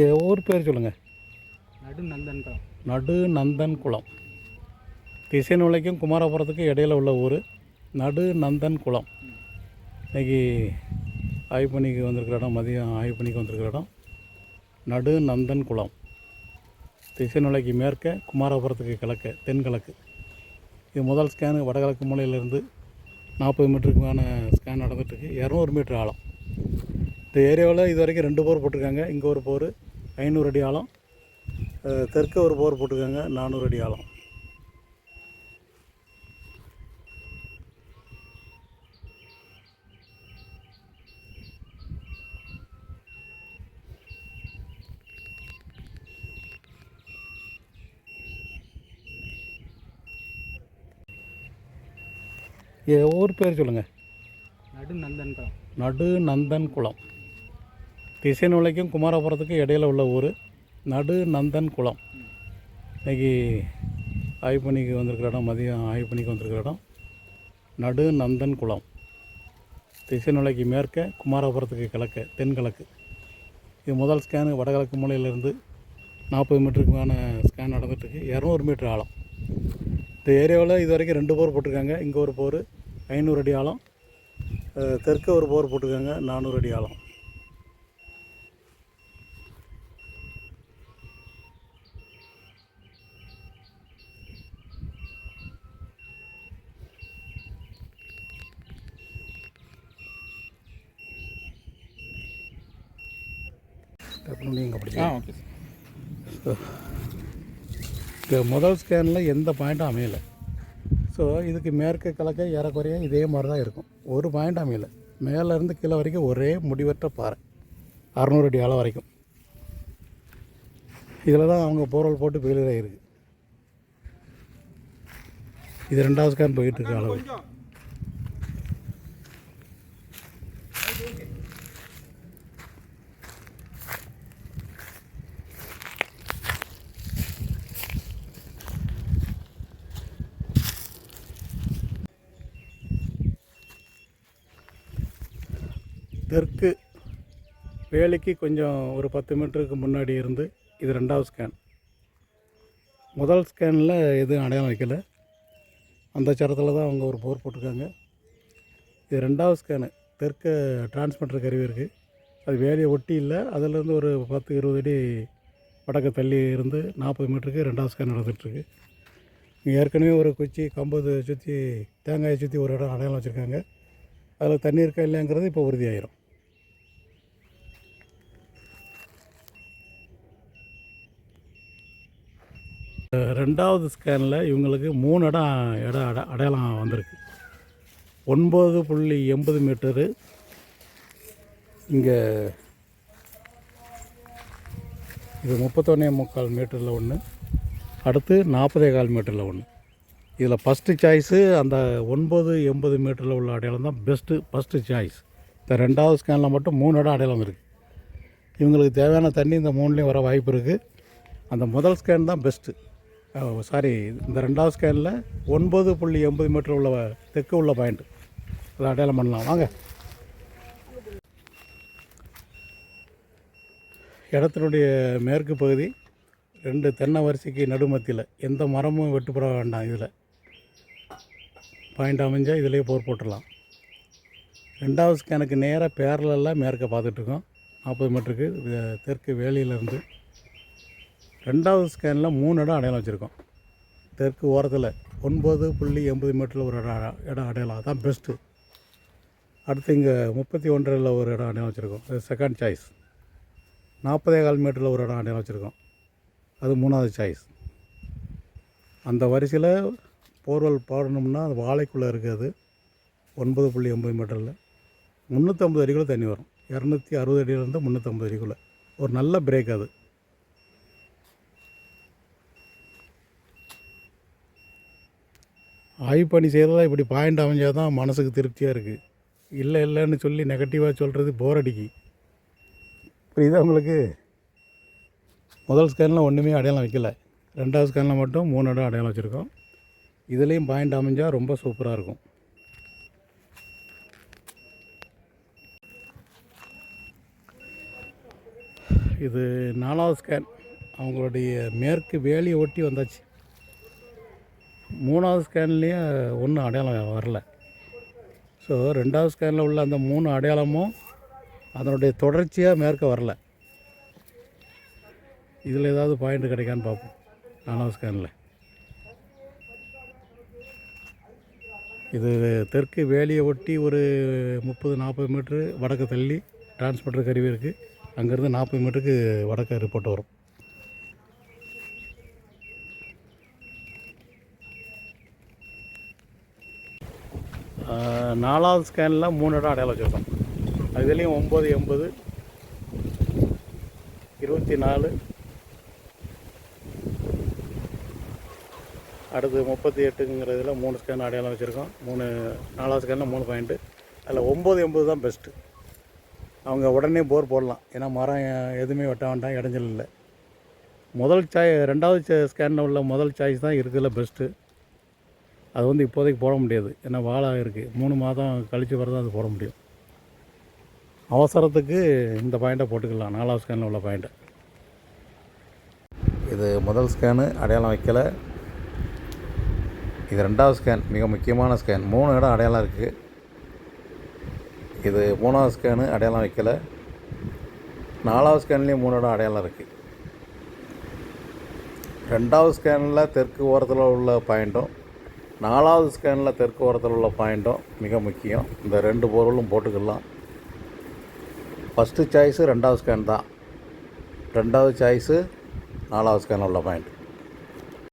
ஏ ஊர் பேர் சொல்லுங்கள் நடு நந்தன்குளம். நடு நந்தன் குளம் திசைநுலைக்கும் குமாரபுரத்துக்கும் இடையில உள்ள ஊர். நடு நந்தன் குளம் இன்னைக்கு ஆய்வு பணிக்கு வந்திருக்கிற இடம் மதியம் ஆய்வு பணிக்கு வந்திருக்கிற இடம். நடு நந்தன் குளம் திசைநுலைக்கு மேற்க குமாரபுரத்துக்கு கிழக்க தென்கிழக்கு இது முதல் ஸ்கேனு வடகிழக்கு மூலையிலேருந்து நாற்பது மீட்டருக்கான ஸ்கேன் நடந்துகிட்ருக்கு இரநூறு மீட்டர் ஆழம். இந்த ஏரியாவில் இது வரைக்கும் ரெண்டு போர் போட்டிருக்காங்க. இங்கே ஒரு போர் ஐநூறு அடி ஆழம். தெற்க ஒரு போர் போட்டிருக்காங்க நானூறு அடி ஆழம். ஏ ஊர் பேர் சொல்லுங்கள் நடு நந்தன்குளம். நடு நந்தன் குளம் திசைநுலைக்கும் குமாரபுரத்துக்கும் இடையில உள்ள ஊர் நடு நந்தன் குளம். இன்னைக்கு ஆய்பணிக்கு வந்திருக்கிற இடம் மதியம் ஆய்பணிக்கு வந்திருக்கிற இடம் நடு நந்தன் குளம். திசைநுலைக்கு மேற்க குமாரபுரத்துக்கு கிழக்க தென்கிழக்கு இது முதல் ஸ்கேனு வடகிழக்கு மூலையிலேருந்து நாற்பது மீட்டருக்கான ஸ்கேன் நடந்துகிட்ருக்கு இரநூறு மீட்டர் ஆழம். இந்த ஏரியாவில் இது வரைக்கும் ரெண்டு போர் போட்டிருக்காங்க. இங்கே ஒரு போர் ஐநூறு அடி ஆழம். தெற்கு ஒரு போர் போட்டிருக்காங்க. நானூறு அடி ஆழம். நீங்கள் ஆ படிச்சா ஓகே முதல் ஸ்கேனில் எந்த பாயிண்ட்டும் அமையலை. ஸோ இதுக்கு மேற்க கிழக்க ஏறக்குறைய இதே மாதிரி தான் இருக்கும். ஒரு பாயிண்ட் அமையலை. மேலேருந்து கீழே வரைக்கும் ஒரே முடிவற்ற பாறை. அறநூறு அடி ஆழம் வரைக்கும். இதில் தான் அவங்க போர்வல் போட்டு ஃபெயிலியர் ஆகிருக்கு இது ரெண்டாவது ஸ்கேன் போயிட்டு இருக்கு அளவு. தெற்கு வேலைக்கு கொஞ்சம் ஒரு பத்து மீட்டருக்கு முன்னாடி இருந்து இது ரெண்டாவது ஸ்கேன் முதல் ஸ்கேனில் எதுவும் அடையாளம் வைக்கல. அந்த சரத்தில் தான் அவங்க ஒரு போர் போட்டிருக்காங்க. இது ரெண்டாவது ஸ்கேனு தெற்க டிரான்ஸ்மிட்டர் கருவி இருக்குது அது வேலையை ஒட்டி இல்லை. அதிலேருந்து ஒரு பத்து இருபது அடி வடக்கு தள்ளி இருந்து நாற்பது மீட்டருக்கு ரெண்டாவது ஸ்கேன் நடந்துகிட்ருக்கு இங்கே ஏற்கனவே ஒரு குச்சி கம்பு சுற்றி தேங்காயை சுற்றி ஒரு இடம் அடையாளம் வச்சுருக்காங்க. அதில் தண்ணி இருக்கா இல்லைங்கிறது இப்போ உறுதியாயிரும். ரெண்டாவது ஸ்கேனில் இவங்களுக்கு மூணு இடம் இடம் அட அடையாளம் வந்திருக்கு. ஒன்பது புள்ளி எண்பது மீட்டரு. இங்கே இது முப்பத்தொன்னே முக்கால் மீட்டரில் ஒன்று அடுத்து நாற்பதே கால் மீட்டரில் ஒன்று இதில் ஃபஸ்ட்டு சாய்ஸு அந்த ஒன்பது எண்பது மீட்டரில் உள்ள அடையாளம் தான் பெஸ்ட்டு ஃபஸ்ட்டு சாய்ஸ் இந்த ரெண்டாவது ஸ்கேனில் மட்டும் மூணு இடம் அடையாளம் இருக்குது இவங்களுக்கு தேவையான தண்ணி இந்த மூணுலேயும் வர வாய்ப்பு இருக்குது அந்த முதல் ஸ்கேன் தான் பெஸ்ட்டு சாரி இந்த ரெண்டாவது ஸ்கேனில் ஒன்பது புள்ளி எண்பது மீட்டர் உள்ள தெற்கு உள்ள பாயிண்ட் அதை அடையாளம் பண்ணலாம். வாங்க. இடத்தினுடைய மேற்கு பகுதி ரெண்டு தென்னை வரிசைக்கு நடுமத்தியில். எந்த மரமும் வெட்டுப்பட வேண்டாம் இதில். பாயிண்ட் அமைஞ்சால் இதிலேயே போர் போட்டுடலாம். ரெண்டாவது ஸ்கேனுக்கு நேராக பேரலெல்லாம் மேற்க பார்த்துட்ருக்கோம் நாற்பது மீட்டருக்கு தெற்கு வேலியிலேருந்து ரெண்டாவது ஸ்கேனில் மூணு இடம் அடையாளம் வச்சுருக்கோம். தெற்கு ஓரத்தில் ஒன்பது புள்ளி எண்பது மீட்டரில் ஒரு இடம் இடம் அடையாளம். அதான் பெஸ்ட்டு அடுத்து இங்கே முப்பத்தி ஒன்றில் ஒரு இடம் அடையாளம் வச்சுருக்கோம். அது செகண்ட் சாய்ஸ் நாற்பதே கால் மீட்டரில் ஒரு இடம் அடையாளம் வச்சுருக்கோம். அது மூணாவது சாய்ஸ் அந்த வரிசையில் போர்வெல் போடணும்னா அது வாழைக்குள்ளே இருக்குது. ஒன்பது புள்ளி எண்பது மீட்டரில். முந்நூற்றம்பது அடிக்குள்ளே தண்ணி வரும். இரநூத்தி அறுபது அடியிலேருந்து முந்நூற்றம்பது அடிக்குள்ளே. ஒரு நல்ல பிரேக் அது. ஆய்வு பண்ணி செய்கிறதா இப்படி பாயிண்ட் அமைஞ்சால் தான் மனசுக்கு திருப்தியாக இருக்குது இல்லை இல்லைன்னு சொல்லி நெகட்டிவாக சொல்கிறது போர் அடிக்கு. புரியுதா உங்களுக்கு? முதல் ஸ்கேனில் ஒன்றுமே அடையாளம் வைக்கல. ரெண்டாவது ஸ்கேனில் மட்டும் மூணு இடம் அடையாளம் வச்சுருக்கோம். இதுலேயும் பாயிண்ட் அமைஞ்சால் ரொம்ப சூப்பராக இருக்கும். இது நாலாவது ஸ்கேன் அவங்களுடைய மேற்கு வேலியை ஒட்டி வந்தாச்சு. மூணாவது ஸ்கேன்லேயும் ஒன்றும் அடையாளம் வரல. ஸோ ரெண்டாவது ஸ்கேனில் உள்ள அந்த மூணு அடையாளமும் அதனுடைய தொடர்ச்சியாக மேற்க வரல. இதில் ஏதாவது பாயிண்ட் கிடைக்கான்னு பார்ப்போம். நாலாவது ஸ்கேனில். இது தெற்கு வேலியை ஒட்டி ஒரு முப்பது நாற்பது மீட்ரு வடக்கு தள்ளி டிரான்ஸ்மிட்டர் கருவி இருக்குது அங்கேருந்து நாற்பது மீட்டருக்கு வடக்கு ரிப்போர்ட் வரும். நாலாவது ஸ்கேனில் மூணு இடம் அடையாளம் வச்சுருக்கோம். அதுலேயும் ஒம்பது எண்பது இருபத்தி நாலு அடுத்து முப்பத்தி எட்டுங்கிறதுல மூணு ஸ்கேன் அடையாளம் வச்சுருக்கோம். மூணு நாலாவது ஸ்கேனில் மூணு பாயிண்ட்டு அதில் ஒம்பது எண்பது தான் பெஸ்ட்டு அவங்க உடனே போர் போடலாம். ஏன்னா மரம் எதுவுமே வெட்ட வேண்டாம் இடைஞ்சல் இல்லை. முதல் சாய் ரெண்டாவது ஸ்கேனில் உள்ள முதல் சாய்ஸ் தான் இருக்கிறதுல பெஸ்ட்டு அது வந்து இப்போதைக்கு போட முடியாது. ஏன்னா வாழை இருக்குது மூணு மாதம் கழித்து வரதான் அது போட முடியும். அவசரத்துக்கு இந்த பாயிண்ட்டை போட்டுக்கலாம். நாலாவது ஸ்கேனில் உள்ள பாயிண்ட்டை. இது முதல் ஸ்கேனு அடையாளம் வைக்கலை. இது ரெண்டாவது ஸ்கேன் மிக முக்கியமான ஸ்கேன் மூணு இடம் அடையாளம் இருக்குது இது மூணாவது ஸ்கேனு அடையாளம் வைக்கலை. நாலாவது ஸ்கேன்லேயும் மூணு இடம் அடையாளம் இருக்குது ரெண்டாவது ஸ்கேனில் தெற்கு ஓரத்தில் உள்ள பாயிண்ட்டும் நாலாவது ஸ்கேனில் தெற்கு ஓரத்தில் உள்ள பாயிண்ட்டும் மிக முக்கியம். இந்த ரெண்டு பொருளும் போட்டுக்கலாம். ஃபஸ்ட்டு சாய்ஸு ரெண்டாவது ஸ்கேன் தான். ரெண்டாவது சாய்ஸு நாலாவது ஸ்கேனில் உள்ள பாயிண்ட்